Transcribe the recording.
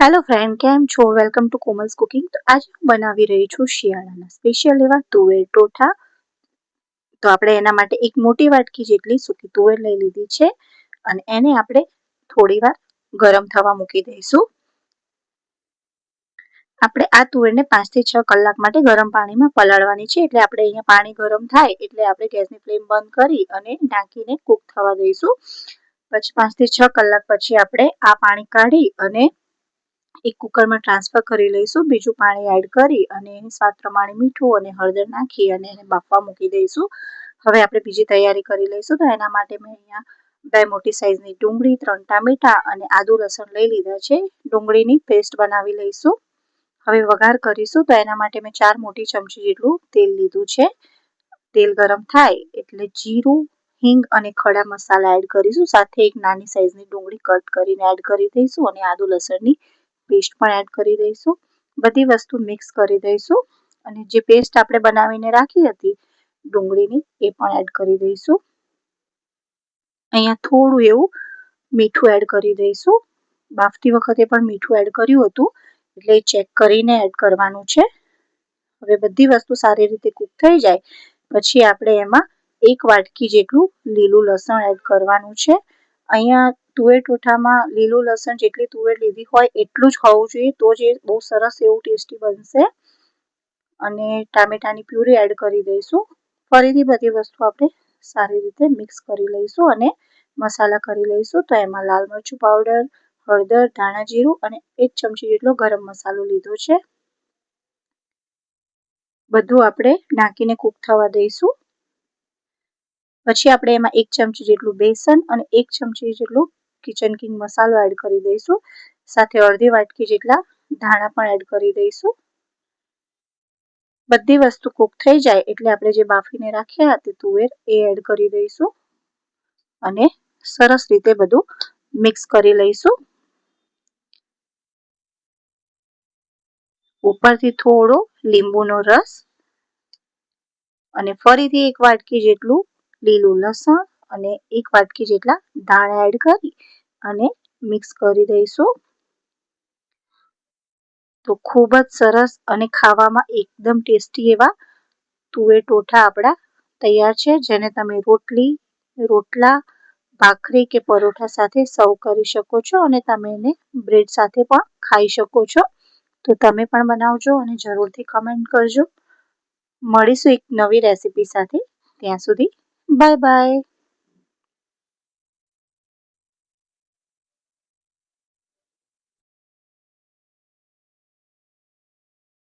Hello friend કેમ છો? Welcome to Komal's cooking તો આજે હું બનાવી રહી છું શિયાળાના સ્પેશિયલ એવા તુવેર ટોઠા. તો આપણે એના માટે એક મોટી વાટકી જેટલી સૂકી તુવેર લઈ લીધી છે અને એને આપણે થોડી વાર ગરમ થવા મૂકી દઈશું. આપણે આ તુવેરને પાંચથી છ કલાક માટે ગરમ પાણીમાં પલાળવાની છે એટલે આપણે અહીંયા પાણી ગરમ થાય એટલે આપણે ગેસની ફ્લેમ બંધ કરી અને ઢાંકીને કૂક થવા દઈશું. પછી પાંચથી છ કલાક પછી આપણે આ પાણી કાઢી અને એક કુકરમાં ટ્રાન્સફર કરી લઈશું, બીજું પાણી એડ કરી અને એની સ્વાદ પ્રમાણે મીઠું અને હળદર નાખી અને એને બાફવા મૂકી દઈશું. હવે આપણે બીજી તૈયારી કરી લઈશું તો એના માટે મેં અહીંયા બે મોટી સાઇઝની ડુંગળી, ત્રણ ટામેટા અને આદુ લસણ લઈ લીધા છે. ડુંગળીની પેસ્ટ બનાવી લઈશું. હવે વઘાર કરીશું તો એના માટે મેં ચાર મોટી ચમચી જેટલું તેલ લીધું છે. તેલ ગરમ થાય એટલે જીરું, હિંગ અને ખડા મસાલા એડ કરીશું. સાથે એક નાની સાઇઝની ડુંગળી કટ કરીને એડ કરી દઈશું અને આદુ લસણની પેસ્ટ પણ એડ કરી દઈશું. બધી વસ્તુ મિક્સ કરી દઈશું. અને જે પેસ્ટ આપણે બનાવીને રાખી હતી, ડુંગળીની, એ પણ એડ કરી દઈશું. અહીંયા થોડું એવું મીઠું એડ કરી દઈશું. બાફતી વખતે પણ મીઠું એડ કર્યું હતું, એટલે ચેક કરીને એડ કરવાનું છે. હવે બધી વસ્તુ સારી રીતે કૂક થઈ જાય, પછી આપણે એમાં એક વાટકી જેટલું લીલું લસણ એડ કરવાનું છે. અહીંયા તુવેર ટોઠામાં લીલું લસણ જેટલી તુવેર લીધી હોય એટલું જ હોવું જોઈએ. તો જ એ બહુ સરસ એવું ટેસ્ટી બનશે. અને ટામેટાની પ્યુરી એડ કરી દઈશું. ફરીથી બધી વસ્તુ આપણે સારી રીતે મિક્સ કરી લઈશું અને મસાલા કરી લઈશું. તો એમાં લાલ મરચું પાવડર, હળદર, ધાણા જીરું અને એક ચમચી જેટલો ગરમ મસાલો લીધો છે. બધું આપણે નાખીને કૂક થવા દઈશું. પછી આપણે એમાં એક ચમચી જેટલું બેસન અને એક ચમચી જેટલું કિચન કિંગ મસાલો એડ કરી દઈશું. સાથે અડધી વાટકી જેટલા ધાણા પણ એડ કરી દઈશું. બધી વસ્તુ કૂક થઈ જાય એટલે આપણે જે બાફીને રાખ્યા હતી તુવેર એ એડ કરી દઈશું. અને સરસ રીતે બધું મિક્સ કરી લઈશું. ઉપરથી થોડો લીંબુનો રસ અને ફરીથી એક વાટકી જેટલું લીલું લસણ અને એક વાટકી જેટલા દાણા એડ કરી અને મિક્સ કરી દઈશું. તો ખૂબ જ સરસ અને ખાવામાં એકદમ ટેસ્ટી એવા તુવેર ટોઠા આપણા તૈયાર છે, જેને તમે રોટલી, રોટલા, ભાખરી કે પરોઠા સાથે સર્વ કરી શકો છો અને તમે એને બ્રેડ સાથે પણ ખાઈ શકો છો. તો તમે પણ બનાવજો અને જરૂરથી કમેન્ટ કરજો. મળીશું એક નવી રેસીપી સાથે. ત્યાં સુધી બાય બાય